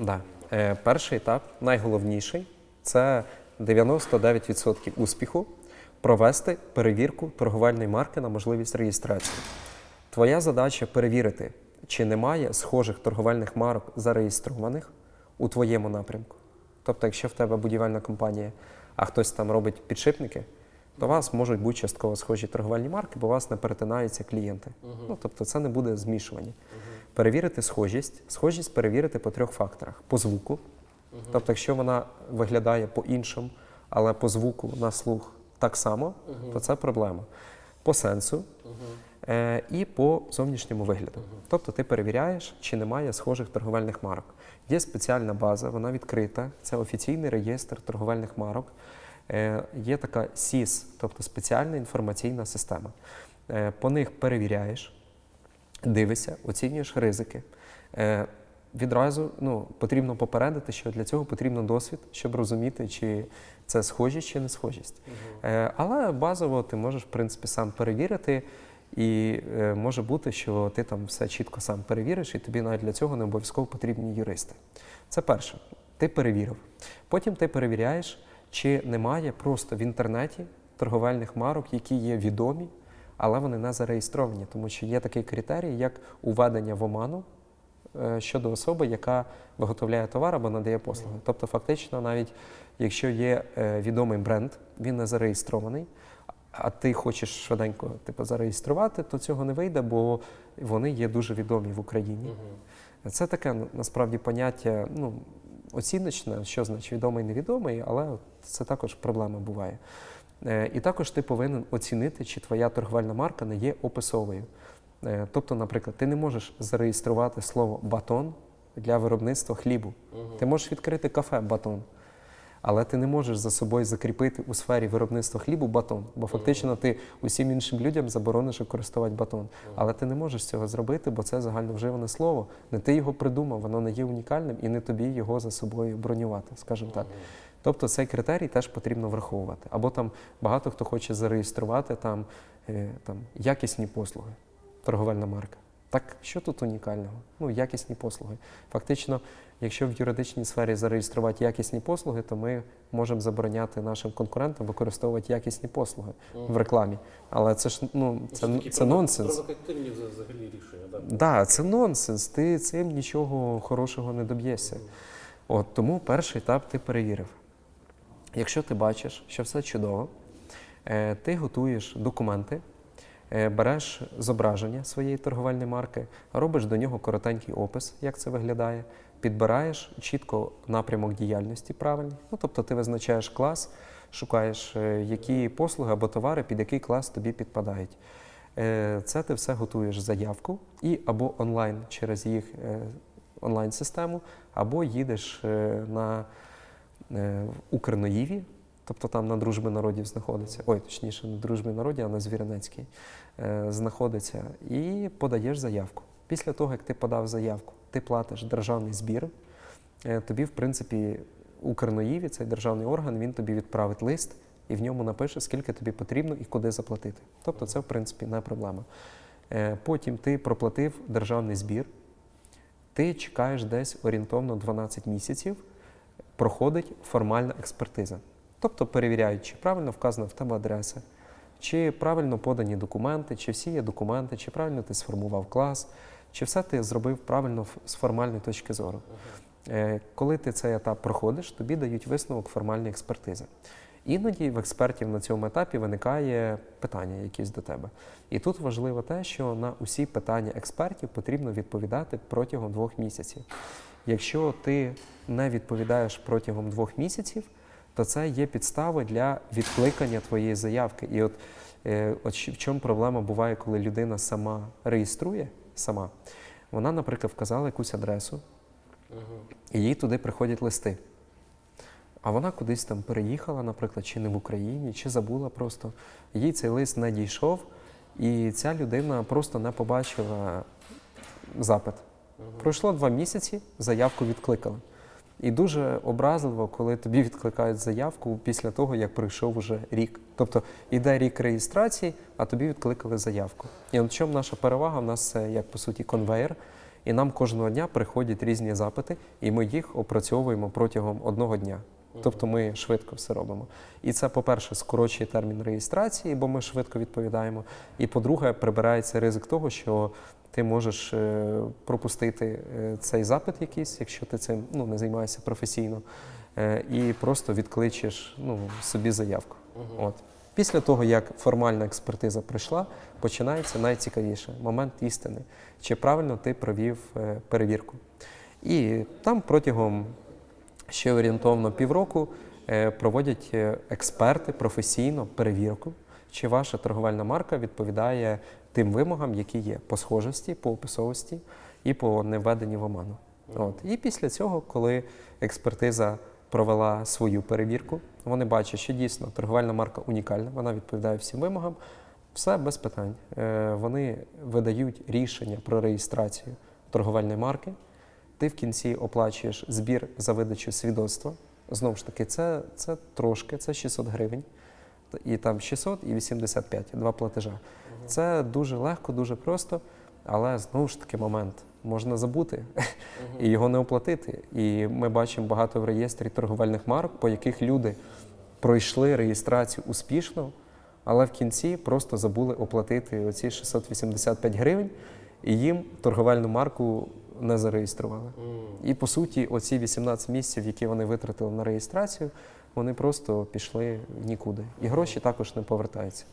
Да. Е, перший етап, найголовніший, це 99% успіху провести перевірку торговельної марки на можливість реєстрації. Твоя задача перевірити, чи немає схожих торговельних марок зареєстрованих у твоєму напрямку. Тобто, якщо в тебе будівельна компанія, а хтось там робить підшипники, то у вас можуть бути частково схожі торговельні марки, бо у вас не перетинаються клієнти. Ну, тобто це не буде змішування. Перевірити схожість. Схожість перевірити по трьох факторах: по звуку. Тобто, якщо вона виглядає по-іншому, але по звуку на слух так само, то це проблема. По сенсу е, і по зовнішньому вигляду. Тобто ти перевіряєш, чи немає схожих торговельних марок. Є спеціальна база, вона відкрита, це офіційний реєстр торговельних марок. Е, Є така СІС, тобто спеціальна інформаційна система. Е, По них перевіряєш, дивишся, оцінюєш ризики. Е, Відразу ну, потрібно попередити, що для цього потрібно досвід, щоб розуміти, чи це схожість чи не схожість. Е, Але базово ти можеш, в принципі, сам перевірити, і е, може бути, що ти там все чітко сам перевіриш, і тобі навіть для цього не обов'язково потрібні юристи. Це перше. Ти перевірив. Потім ти перевіряєш, чи немає просто в інтернеті торговельних марок, які є відомі, але вони не зареєстровані, тому що є такий критерій, як уведення в оману е, щодо особи, яка виготовляє товар або надає послуги. Тобто, фактично, навіть якщо є е, відомий бренд, він не зареєстрований, а ти хочеш швиденько типу, зареєструвати, то цього не вийде, бо вони є дуже відомі в Україні. Це таке ну, насправді поняття ну, оціночне, що значить відомий невідомий, але це також проблема буває. Е, І також ти повинен оцінити, чи твоя торговельна марка не є описовою. Е, Тобто, наприклад, ти не можеш зареєструвати слово батон для виробництва хлібу. Ти можеш відкрити кафе батон. Але ти не можеш за собою закріпити у сфері виробництва хлібу батон, бо фактично ти усім іншим людям заборониш використовувати батон. Але ти не можеш цього зробити, бо це загальновживане слово. Не ти його придумав, воно не є унікальним і не тобі його за собою бронювати, скажімо так. Тобто цей критерій теж потрібно враховувати. Або там багато хто хоче зареєструвати там, е, там якісні послуги, торговельна марка. Так що тут унікального? Ну, якісні послуги. Фактично, якщо в юридичній сфері зареєструвати якісні послуги, то ми можемо забороняти нашим конкурентам використовувати якісні послуги в рекламі. Але це ж ну це, такі це нонсенс. Провокативні взагалі рішення. Да? Да, це нонсенс. Ти цим нічого хорошого не доб'єшся. От тому перший етап ти перевірив. Якщо ти бачиш, що все чудово, е, ти готуєш документи, береш зображення своєї торговельної марки, робиш до нього коротенький опис, як це виглядає, підбираєш чітко напрямок діяльності правильний. Ну, тобто ти визначаєш клас, шукаєш, е, які послуги або товари, під який клас тобі підпадають. Е, Це ти все готуєш заявку і або онлайн через їх е, онлайн-систему, або їдеш е, на е, Укрноїві, тобто там на дружби народів знаходиться, ой, точніше, не дружби народів, а на Звіринецькій е, знаходиться, і подаєш заявку. Після того, як ти подав заявку, ти платиш державний збір. Е, Тобі, в принципі, у Укрноїві, цей державний орган, він тобі відправить лист і в ньому напише, скільки тобі потрібно і куди заплатити. Тобто це, в принципі, не проблема. Е, Потім ти проплатив державний збір, ти чекаєш десь орієнтовно 12 місяців, проходить формальна експертиза. Тобто перевіряють, чи правильно вказана в тебе адреса, чи правильно подані документи, чи всі є документи, чи правильно ти сформував клас, чи все ти зробив правильно з формальної точки зору. Е, Коли ти цей етап проходиш, тобі дають висновок формальної експертизи. Іноді в експертів на цьому етапі виникає питання якісь до тебе. І тут важливо те, що на усі питання експертів потрібно відповідати протягом двох місяців. Якщо ти не відповідаєш протягом двох місяців, то це є підстави для відкликання твоєї заявки. І от, е, от в чому проблема буває, коли людина сама реєструє сама. Вона, наприклад, вказала якусь адресу, і їй туди приходять листи. А вона кудись там переїхала, наприклад, чи не в Україні, чи забула просто. Їй цей лист не дійшов, і ця людина просто не побачила запит. Пройшло два місяці, заявку відкликали. І дуже образливо, коли тобі відкликають заявку після того, як пройшов уже рік. Тобто іде рік реєстрації, а тобі відкликали заявку. І от чому наша перевага? У нас це як по суті конвейер. І нам кожного дня приходять різні запити, і ми їх опрацьовуємо протягом одного дня. Тобто ми швидко все робимо. І це, по-перше, скорочує термін реєстрації, бо ми швидко відповідаємо. І по-друге, прибирається ризик того, що ти можеш е, пропустити е, цей запит якийсь, якщо ти цим ну, не займаєшся професійно, е, і просто відкличеш ну, собі заявку. От. Після того, як формальна експертиза пройшла, починається найцікавіше момент істини. Чи правильно ти провів перевірку? І там протягом ще орієнтовно півроку проводять експерти професійно перевірку, чи ваша торговельна марка відповідає тим вимогам, які є по схожості, по описовості і по невведенні в оману. От. І після цього, коли експертиза провела свою перевірку, вони бачать, що дійсно торговельна марка унікальна, вона відповідає всім вимогам. Все без питань. Е, Вони видають рішення про реєстрацію торговельної марки. Ти в кінці оплачуєш збір за видачу свідоцтва. Знову ж таки, це, це трошки, це 600 гривень. І там 600 і 85, два платежа. Це дуже легко, дуже просто, але знову ж таки момент. Можна забути і його не оплатити. І ми бачимо багато в реєстрі торговельних марок, по яких люди пройшли реєстрацію успішно, але в кінці просто забули оплатити оці 685 гривень, і їм торговельну марку не зареєстрували. І по суті, оці 18 місяців, які вони витратили на реєстрацію, вони просто пішли нікуди. І гроші також не повертаються.